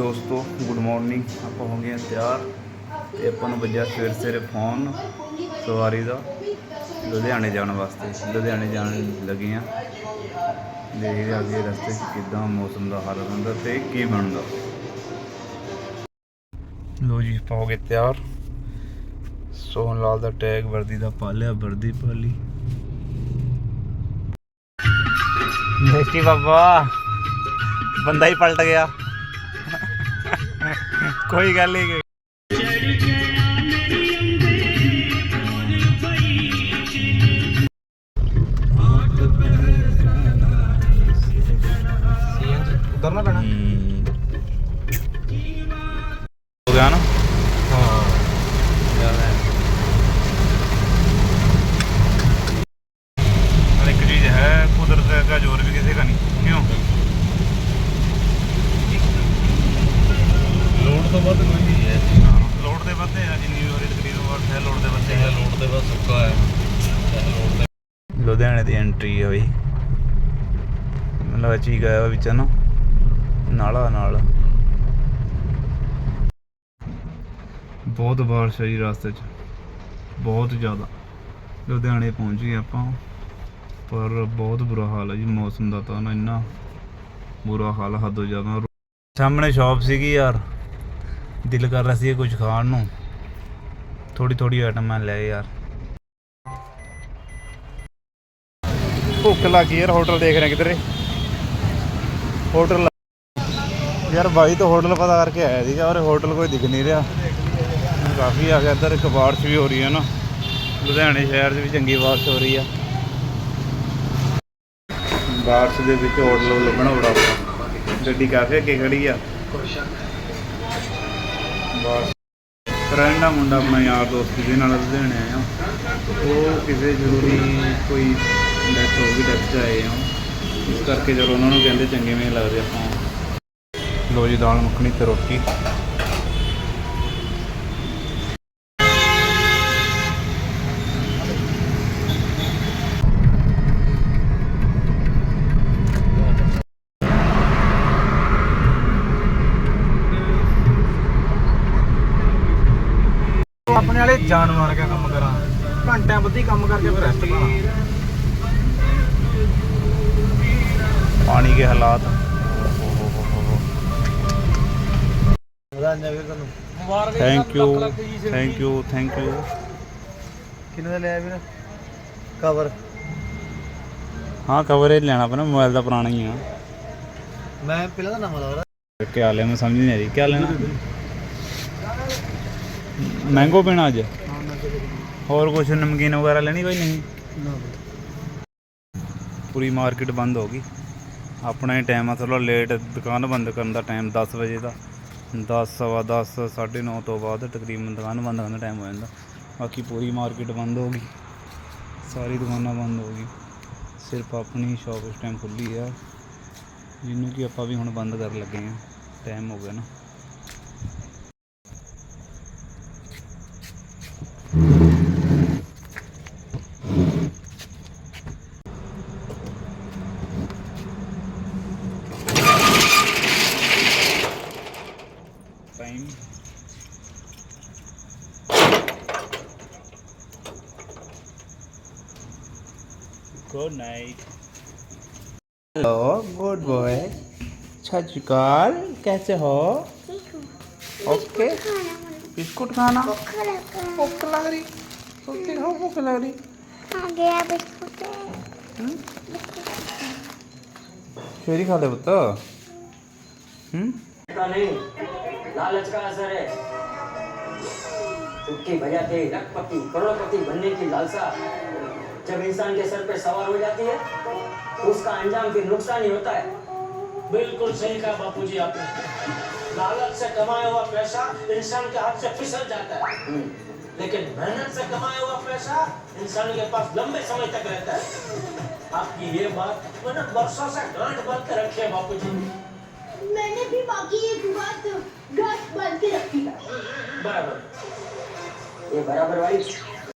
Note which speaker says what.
Speaker 1: ਦੋਸਤੋ good morning ਆਪਾਂ ਹੋ ਗਏ ਹਾਂ ਤਿਆਰ ਤੇ ਆਪਾਂ ਨੂੰ ਵੱਜਿਆ ਸਵੇਰ ਸਵੇਰੇ ਫੋਨ ਸਵਾਰੀ ਦਾ। ਲੁਧਿਆਣੇ ਜਾਣ ਵਾਸਤੇ। ਲੁਧਿਆਣੇ ਜਾਣ ਲੱਗੇ ਆ ਦੇਖਦੇ ਹਾਂ ਅੱਗੇ ਰਸਤੇ 'ਚ ਕਿੱਦਾਂ ਮੌਸਮ ਦਾ ਹਾਲ ਹੁੰਦਾ ਤੇ ਕੀ ਬਣਦਾ। ਲੋ ਜੀ, ਆਪਾਂ ਹੋ ਗਏ ਤਿਆਰ। ਸੋਹਣ ਲਾਲ ਦਾ ਟੈਗ, ਵਰਦੀ ਦਾ ਪਾ ਲਿਆ ਵਰਦੀ ਪਾ ਲਈ ਦੇਖੀ ਬਾਬਾ, ਬੰਦਾ ਹੀ ਪਲਟ ਗਿਆ। ਕੋਈ ਗੱਲ ਨਹੀਂ
Speaker 2: ਉਤਰਨਾ ਪੈਣਾ।
Speaker 1: ਹੋ ਗਿਆ ਨਾ? ਇੱਕ ਚੀਜ਼ ਹੈ ਕੁਦਰਤ ਦਾ ਜ਼ੋਰ ਵੀ ਕਿਸੇ ਦਾ ਨਹੀਂ ਕਿਉਂ
Speaker 2: ਲੋਡ ਤੋਂ ਵੱਧ ਕੋਈ ਨਹੀਂ ਹੈ
Speaker 1: ਲੋਡ ਦੇ ਵੱਧੇ ਆ ਜਿੰਨੀ ਵਾਰੀ ਤਕਰੀਬਨ ਵਾਰ ਹੈ ਲੋਡ ਦੇ ਵੱਧੇ
Speaker 2: ਚਾਹੇ ਲੋਡ ਦੇ ਵੱਧ ਸੁੱਕਾ ਹੈ। ਲੋਡ ਦੇ
Speaker 1: ਲੁਧਿਆਣੇ ਦੀ ਐਂਟਰੀ ਹੈ ਬਈ। ਮਤਲਬ ਚੀਜ਼ ਆਇਆ ਵਿੱਚ ਨਾ ਨਾਲਾ ਨਾਲ। ਬਹੁਤ ਬਾਰਿਸ਼ ਹੈ ਜੀ ਰਸਤੇ 'ਚ। ਬਹੁਤ ਜ਼ਿਆਦਾ। ਲੁਧਿਆਣੇ ਪਹੁੰਚ ਗਏ ਆਪਾਂ। ਪਰ ਬਹੁਤ ਬੁਰਾ ਹਾਲ ਹੈ ਜੀ ਮੌਸਮ ਦਾ ਤਾਂ ਨਾ ਇੰਨਾ ਬੁਰਾ ਹਾਲ ਹੱਦੋਂ ਜ਼ਿਆਦਾ ਸਾਹਮਣੇ ਸ਼ਾਪ ਸੀਗੀ ਯਾਰ। ਦਿਲ ਕਰ ਰਿਹਾ ਸੀ ਕੁਝ ਖਾਣ ਨੂੰ। ਥੋੜੀ ਥੋੜੀ ਆਈਟਮ ਮੈਂ ਲੈ ਯਾਰ। ਭੁੱਖ ਲੱਗੀ ਯਾਰ ਹੋਟਲ ਦੇਖ ਰਹੇ ਕਿਧਰੇ। ਹੋਟਲ ਯਾਰ ਬਾਈ ਤੋਂ ਹੋਟਲ ਪਤਾ ਕਰਕੇ ਆਇਆ ਸੀਗਾ ਔਰ ਹੋਟਲ ਕੋਈ ਦਿਖ ਨਹੀਂ ਰਿਹਾ। ਕਾਫੀ ਆ ਗਿਆ ਇੱਧਰ, ਇੱਕ ਬਾਰਿਸ਼ ਵੀ ਹੋ ਰਹੀ ਹੈ ਨਾ। ਲੁਧਿਆਣੇ ਸ਼ਹਿਰ 'ਚ ਵੀ ਚੰਗੀ ਬਾਰਿਸ਼ ਹੋ ਰਹੀ ਆ। ਬਾਰਿਸ਼ ਦੇ ਵਿੱਚ ਹੋਟਲ ਲੱਭਣਾ ਬੜਾ ਗੱਡੀ ਕਾਫੀ ਅੱਗੇ ਖੜੀ ਆ। ਰਹਿਣ ਦਾ ਮੁੰਡਾ ਆਪਣਾ ਯਾਰ ਦੋਸਤ ਜਿਹਦੇ ਨਾਲ ਲੁਧਿਆਣੇ ਆਇਆ। ਉਹ ਕਿਸੇ ਜ਼ਰੂਰੀ ਕੋਈ ਡੈਥ ਹੋ ਗਈ ਡੈਥ 'ਚ ਆਏ ਆ। ਇਸ ਕਰਕੇ ਚਲੋ ਉਹਨਾਂ ਨੂੰ ਕਹਿੰਦੇ ਚੰਗੇ ਚੰਗੇਵੇਂ ਲੱਗਦੇ ਆਪਾਂ। ਲੋ ਜੀ ਦਾਲ ਮੱਖਣੀ ਤੇ ਰੋਟੀ।
Speaker 2: ਵਾਲੇ ਜਾਨ ਮਾਰ ਕੇ ਕੰਮ ਕਰਾਂ? ਘੰਟਿਆਂ ਬੱਧੀ ਕੰਮ ਕਰਕੇ ਫਿਰ ਰੈਸਟ ਕਰਾਂ
Speaker 1: ਪਾਣੀ ਕੇ ਹਾਲਾਤ। Thank you thank you thank you
Speaker 2: ਕਿੰਨੇ ਦਾ ਲਿਆ ਵੀਰ? ਕਵਰ
Speaker 1: ਹਾਂ ਕਵਰ ਇਹ ਲੈਣਾ ਪੈਣਾ ਮੋਬਾਈਲ ਦਾ ਪੁਰਾਣਾ ਹੀ ਆ।
Speaker 2: ਮੈਂ ਪਹਿਲਾਂ ਤਾਂ ਨਵਾਂ ਲਾਉਣਾ
Speaker 1: ਕਿਆ ਲਿਆ ਮੈਂ ਸਮਝ ਨਹੀਂ ਆ ਰਹੀ। ਕਿਆ ਲੈਣਾ? ਮੈਂਗੋ ਪੀਣਾ ਅੱਜ? ਹੋਰ ਕੁਝ ਨਮਕੀਨ ਵਗੈਰਾ ਲੈਣੀ ਕੋਈ ਨਹੀਂ? ਪੂਰੀ ਮਾਰਕੀਟ ਬੰਦ ਹੋ ਗਈ। ਆਪਣਾ ਹੀ ਟਾਈਮ ਆ ਥੋੜਾ ਲੇਟ ਦੁਕਾਨ ਬੰਦ ਕਰਨ ਦਾ ਟਾਈਮ 10 ਵਜੇ ਦਾ। 10 ਸਵਾ 10 9:30 ਤੋਂ ਬਾਅਦ ਤਕਰੀਬਨ ਦੁਕਾਨ ਬੰਦ ਕਰਨ ਦਾ ਟਾਈਮ ਹੋ ਜਾਂਦਾ। ਬਾਕੀ ਪੂਰੀ ਮਾਰਕੀਟ ਬੰਦ ਹੋ ਗਈ। ਸਾਰੀ ਦੁਕਾਨਾਂ ਬੰਦ ਹੋ ਗਈ। ਸਿਰਫ ਆਪਣੀ ਸ਼ਾਪ ਇਸ ਟਾਈਮ ਖੁੱਲੀ ਆ। ਜਿਹਨੂੰ ਕਿ ਆਪਾਂ ਵੀ ਹੁਣ ਬੰਦ ਕਰਨ ਲੱਗੇ ਆ। ਟਾਈਮ ਹੋ ਗਿਆ ਨਾ। Good night hello good boy सत श्रीकाल कैसे हो ओके बिस्कुट खाना भूख लग रही ओके हो भूख लग रही हम्म? शेरी खा ले पुत्त हम्म
Speaker 3: का नहीं लालच का असर है चुटकी बजाते ही लखपति करोड़पति बनने की लालसा जब इंसान के सर पे सवार हो जाती है तो उसका अंजाम फिर नुकसान ही होता है।
Speaker 4: बिल्कुल सही कहा बापूजी आपने। लालच से कमाया हुआ पैसा इंसान के हाथ से फिसल जाता है। लेकिन मेहनत से कमाया हुआ पैसा इंसान के पास लंबे समय तक रहता है। आपकी ये बात मैंने बरसों से गांठ बाँध के रखी है बापूजी।
Speaker 5: मैंने भी बाकी एक बात गांठ बाँध के रखी है।
Speaker 4: बराबर।
Speaker 3: ये बराबर भाई।